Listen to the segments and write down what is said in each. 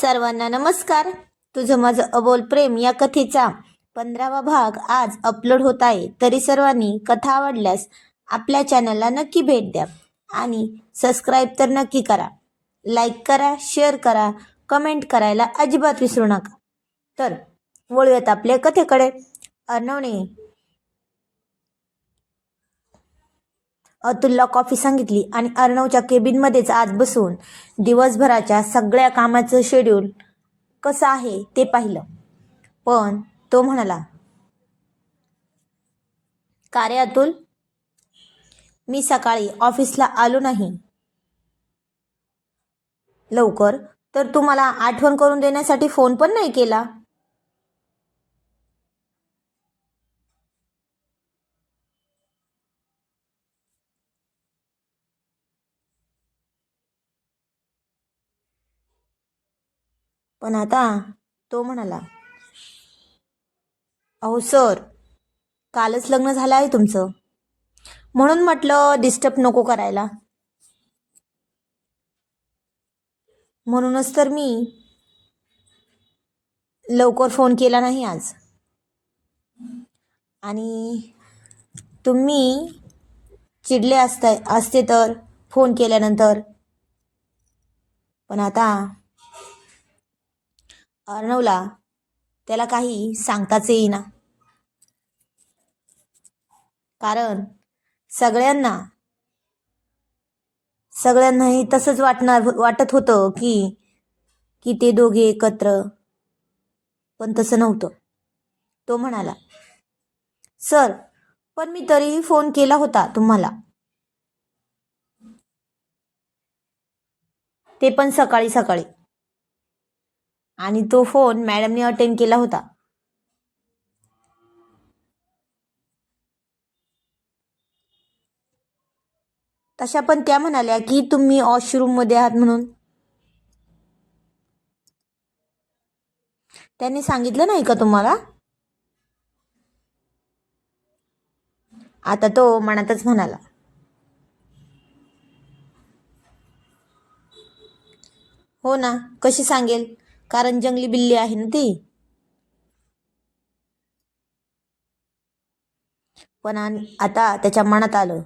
सर्वांना नमस्कार. तुझं माझं अबोल प्रेम या कथेचा पंधरावा भाग आज अपलोड होत आहे. तरी सर्वांनी कथा आवडल्यास आपल्या चॅनलला नक्की भेट द्या आणि सबस्क्राईब तर नक्की करा. लाईक करा शेअर करा कमेंट करायला अजिबात विसरू नका. तर वळूयात आपल्या कथेकडे. अर्णवने अतुलला कॉफी सांगितली आणि अर्णवच्या केबिनमध्येच आज बसून दिवसभराच्या सगळ्या कामाचं शेड्यूल कसं आहे ते पाहिलं. पण तो म्हणाला का रे अतुल? मी सकाळी ऑफिसला आलो नाही. लवकर? तर तू मला आठवण करून देण्यासाठी फोन पण नाही केला? पण आता तो म्हणाला अहो सर कालच लग्न झालं आहे तुमचं. म्हणून म्हटलं डिस्टर्ब नको करायला. म्हणूनच तर मी लवकर फोन केला नाही आज. आणि तुम्ही चिडले असताय असते तर फोन केल्यानंतर. पण आता अर्णवला त्याला काही सांगताच येईना. कारण सगळ्यांना सगळ्यांनाही तसंच वाटणार वाटत होतं की की ते दोघे एकत्र. पण तसं नव्हतं. तो म्हणाला सर पण मी तरीही फोन केला होता तुम्हाला. ते पण सकाळी सकाळी. आणि तो फोन मॅडमने अटेंड केला होता. तशा पण त्या म्हणाल्या की तुम्ही वॉशरूममध्ये आहात म्हणून. त्यांनी सांगितलं नाही का तुम्हाला? आता तो मनातच म्हणाला. हो ना कशी सांगेल? कारण जंगली बिल्ली आहे ना ती. पण आता त्याच्या मनात आलं.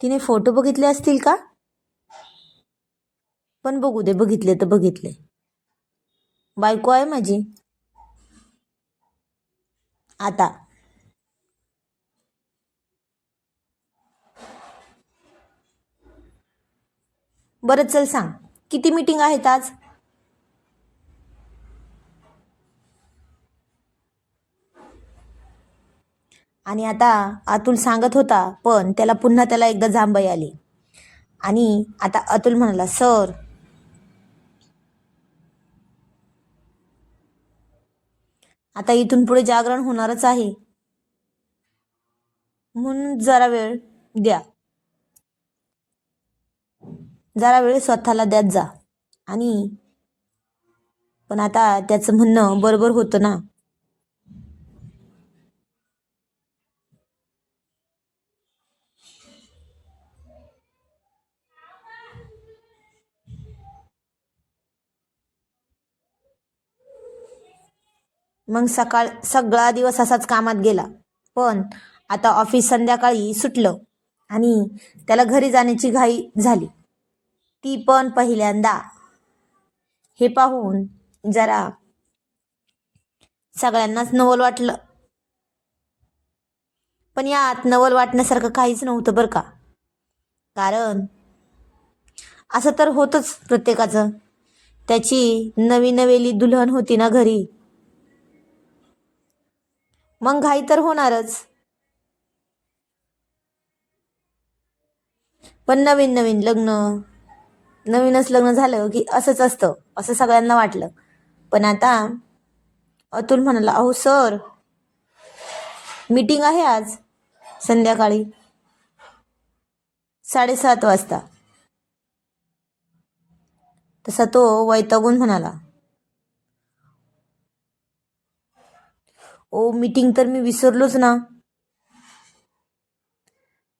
तिने फोटो बघितले असतील का? पण बघू दे बघितले तर बघितले. बायको आहे माझी. आता. बरं चल सांग. किती मीटिंग आहेत आज? आणि आता अतुल सांगत होता पण त्याला पुन्हा त्याला एकदा जांभई आली. आणि आता अतुल म्हणाला सर. आता इथून पुढे जागरण होणारच आहे. म्हणून जरा वेळ द्या. जरा वेळ स्वतःला द्यात जा. आणि पण आता त्याचं म्हणणं बरोबर होतं ना. मग सकाळ सगळा दिवस असाच कामात गेला. पण आता ऑफिस संध्याकाळी सुटलं आणि त्याला घरी जाण्याची घाई झाली. ती पण पहिल्यांदा. हे पाहून जरा सगळ्यांनाच नवल वाटलं. पण यात नवल वाटण्यासारखं काहीच नव्हतं बरं का. कारण असं तर होतंच प्रत्येकाचं. त्याची नवी नवेली दुल्हन होती ना घरी. मग घाई तर होणारच. पण नवीन नवीन लग्न नवीनच लग्न झालं की असंच असतं असं सगळ्यांना वाटलं. पण आता अतुल म्हणाला अहो सर मीटिंग आहे आज संध्याकाळी साडेसात वाजता. तसा तो वैतागून म्हणाला ओ मीटिंग तर मी विसरलोच ना.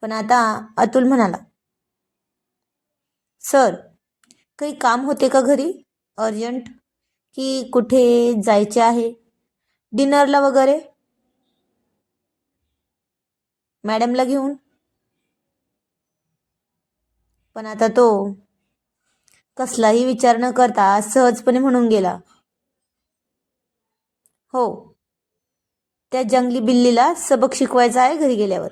पण आता अतुल म्हणाला सर काही काम होते का घरी? अर्जंट? की कुठे जायचे आहे? डिनरला वगैरे? मॅडमला घेऊन. पण आता तो कसलाही विचार न करता सहजपणे म्हणून गेला. हो त्या जंगली बिल्लीला सबक शिकवायचा आहे घरी गेल्यावर.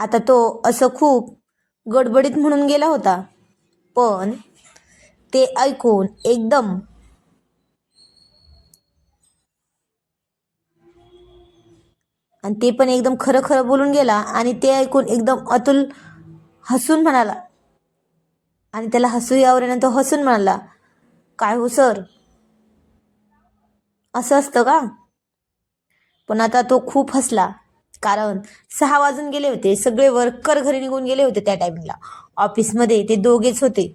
आता तो असं खूप गडबडीत म्हणून गेला होता. पण ते ऐकून एकदम आणि ते पण एकदम खरं खरं बोलून गेला आणि ते ऐकून एकदम अतुल हसून म्हणाला. आणि त्याला हसू यावर तो हसून म्हणाला काय हो सर? असं असतं का? पण आता तो खूप हसला. कारण सहा वाजून गेले होते. सगळे वर्कर घरी निघून गेले होते त्या टायमिंगला ऑफिसमध्ये ते दोघेच होते.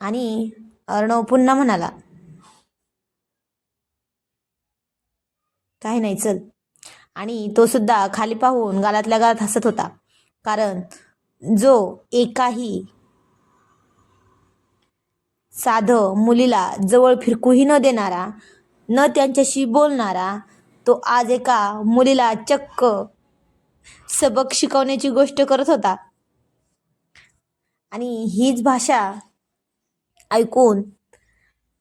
आणि अर्णव पुन्हा म्हणाला काही नाही चल. आणि तो सुद्धा खाली पाहून गालातल्या गालात हसत होता. कारण जो एकाही साधं मुलीला जवळ फिरकूही न देणारा न त्यांच्याशी बोलणारा तो आज एका मुलीला चक्क सबक शिकवण्याची गोष्ट करत होता. आणि हीच भाषा ऐकून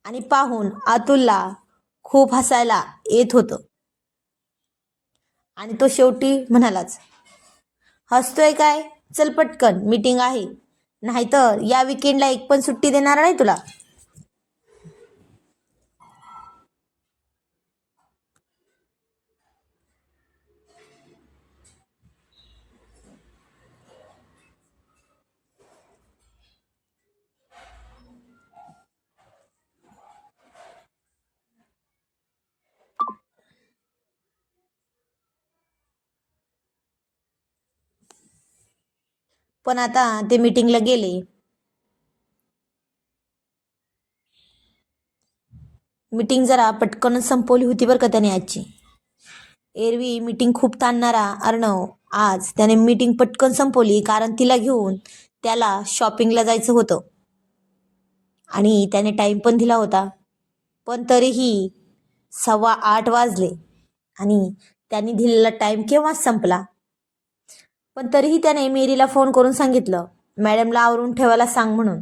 आणि पाहून अतुलला खूप हसायला येत होतं. आणि तो शेवटी म्हणालाच हसतोय काय? चल पटकन मीटिंग आहे. नाहीतर या विकेंडला एक पण सुट्टी देणार नाही तुला. पण आता ते मीटिंगला गेले. मीटिंग जरा पटकनच संपवली होती बरं का त्याने आजची. एरवी मीटिंग खूप ताणणारा अर्णव आज त्याने मीटिंग पटकन संपवली कारण तिला घेऊन त्याला शॉपिंगला जायचं होतं. आणि त्याने टाईम पण दिला होता. पण तरीही सव्वा आठ वाजले आणि त्यांनी दिलेला टाईम केव्हाच संपला? पण तरीही त्याने मेरीला फोन करून सांगितलं. मॅडमला आवरून ठेवायला सांग म्हणून.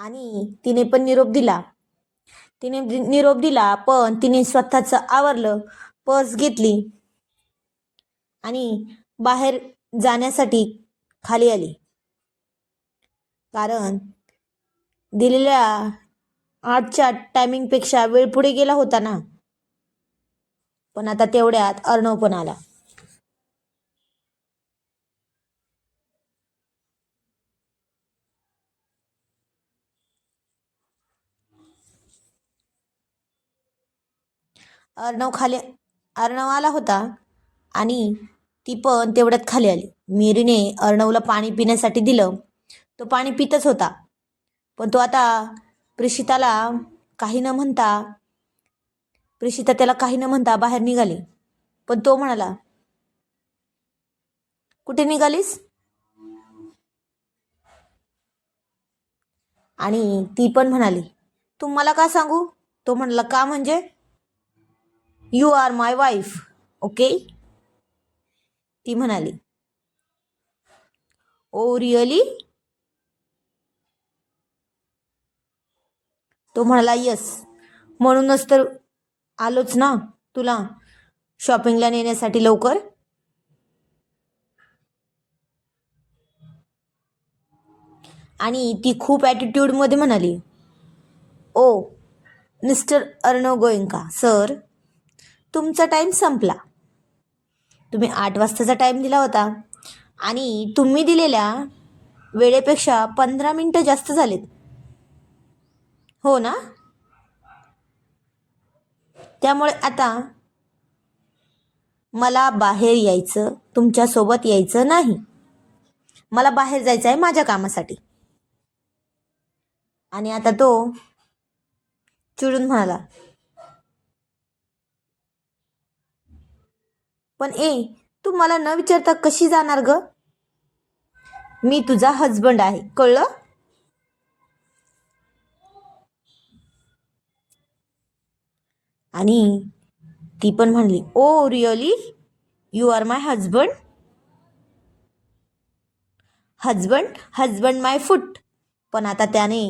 आणि तिने पण निरोप दिला. तिने निरोप दिला पण तिने स्वतःच आवरलं पर्स घेतली. आणि बाहेर जाण्यासाठी खाली आली. कारण दिलेल्या आठच्या टायमिंगपेक्षा वेळ पुढे गेला होता ना. पण आता तेवढ्यात अर्णव पण आला. अर्णव खाली अर्णव आला होता आणि ती पण तेवढ्यात खाली आली. मिरीने अर्णवला पाणी पिण्यासाठी दिलं. तो पाणी पितच होता. पण तो आता प्रेषिताला काही न म्हणता प्रेषिता त्याला काही न म्हणता बाहेर निघाली. पण तो म्हणाला कुठे निघालीस? आणि ती पण म्हणाली तू मला का सांगू? तो म्हणाला का म्हणजे? You are my wife okay ती म्हणाली ओ रिअली? तो म्हणाला यस. म्हणूनच तर आलोच ना तुला शॉपिंगला नेण्यासाठी लवकर? आणि ती खूप ॲटिट्यूडमध्ये म्हणाली oh mister Arnav Goenka sir तुमचा टाईम संपला. तुम्ही आठ वाजताचा टाईम दिला होता. आणि तुम्ही दिलेल्या वेळेपेक्षा पंधरा मिनटं जास्त झालेत. हो ना? त्यामुळे आता मला बाहेर यायचं तुमच्यासोबत यायचं नाही. मला बाहेर जायचं आहे माझ्या कामासाठी. आणि आता तो चिडून म्हणाला पण ए तू मला न विचारता कशी जाणार ग? मी तुझा हजबंड आहे कळलं? आणि ती पण म्हणली ओ really you are my husband husband husband my foot पण आता त्याने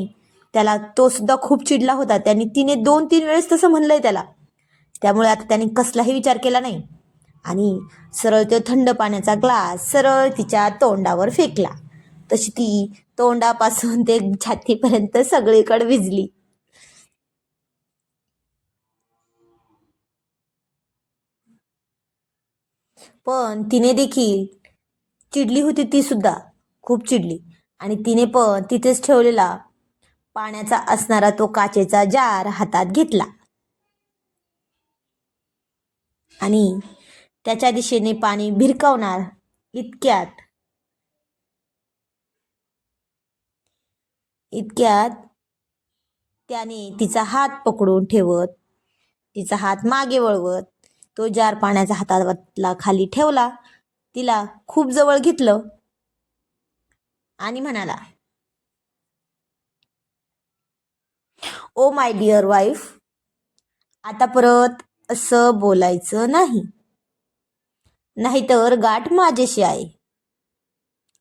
त्याला तो सुद्धा खूप चिडला होता. त्याने तिने दोन तीन वेळेस तसं म्हणलंय त्याला. त्यामुळे आता त्याने कसलाही विचार केला नाही. आणि सरळ तो थंड पाण्याचा ग्लास सरळ तिच्या तोंडावर फेकला. तशी ती तोंडापासून ते छातीपर्यंत सगळीकडे भिजली पण तिने देखील चिडली होती ती सुद्धा खूप चिडली. आणि तिने पण तिथेच ठेवलेला पाण्याचा असणारा तो काचेचा जार हातात घेतला. आणि त्याच्या दिशेने पाणी भिरकावणार इतक्यात. इतक्यात त्याने तिचा हात पकडून ठेवत तिचा हात मागे वळवत तो जार पाण्याचा हातातला खाली ठेवला तिला खूप जवळ घेतलं आणि म्हणाला ओ माय डिअर वाईफ आता परत असं बोलायचं नाही. नाहीतर गाठ माझ्याशी आहे.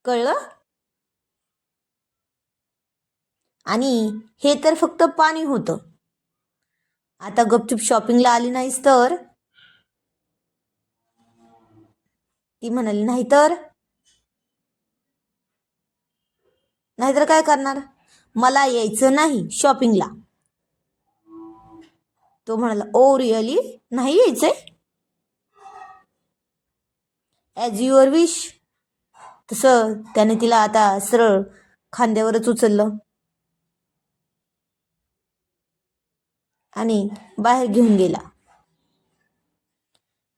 कळलं? आणि हे तर फक्त पाणी होतं. आता गपचूप शॉपिंगला आली नाहीस तर? ती म्हणाली नाही तर नाहीतर काय करणार? मला यायचं नाही शॉपिंगला तो म्हणाला ओ रिअली नाही यायचंय? ॲज युअर विश तसं त्याने तिला आता सरळ खांद्यावरच उचललं. आणि बाहेर घेऊन गेला.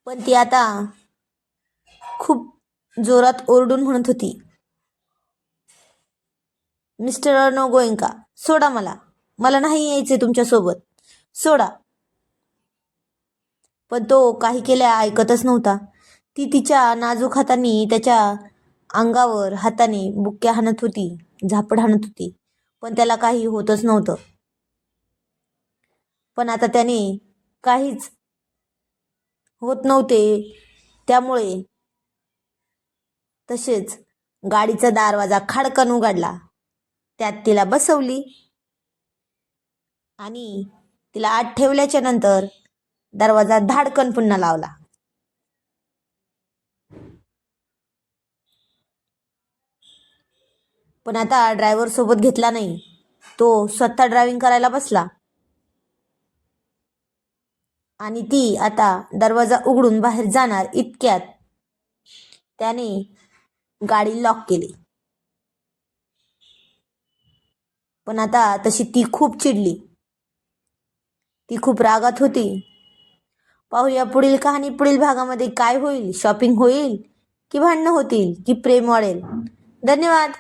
पण ती आता खूप जोरात ओरडून म्हणत होती. मिस्टर नो गोईंग का सोडा मला. मला नाही यायचे तुमच्यासोबत. सोडा. पण तो काही केल्या ऐकतच नव्हता. ती तिच्या नाजूक हाताने त्याच्या अंगावर हाताने बुक्क्या हाणत होती झापड हाणत होती पण त्याला काही होतच नव्हतं. पण आता त्याने काहीच होत नव्हते त्यामुळे तसेच गाडीचा दरवाजा खाडकन उघडला. त्यात तिला बसवली आणि तिला आत ठेवल्याच्या नंतर दरवाजा धाडकन पुन्हा लावला. पण आता ड्रायव्हर सोबत घेतला नाही. तो स्वतः ड्रायव्हिंग करायला बसला. आणि ती आता दरवाजा उघडून बाहेर जाणार इतक्यात. त्याने गाडी लॉक केली. पण आता तशी ती खूप चिडली. ती खूप रागात होती. पाहूया पुढील कहाणी पुढील भागामध्ये काय होईल. शॉपिंग होईल की भांडणं होतील की प्रेम वाढेल. धन्यवाद.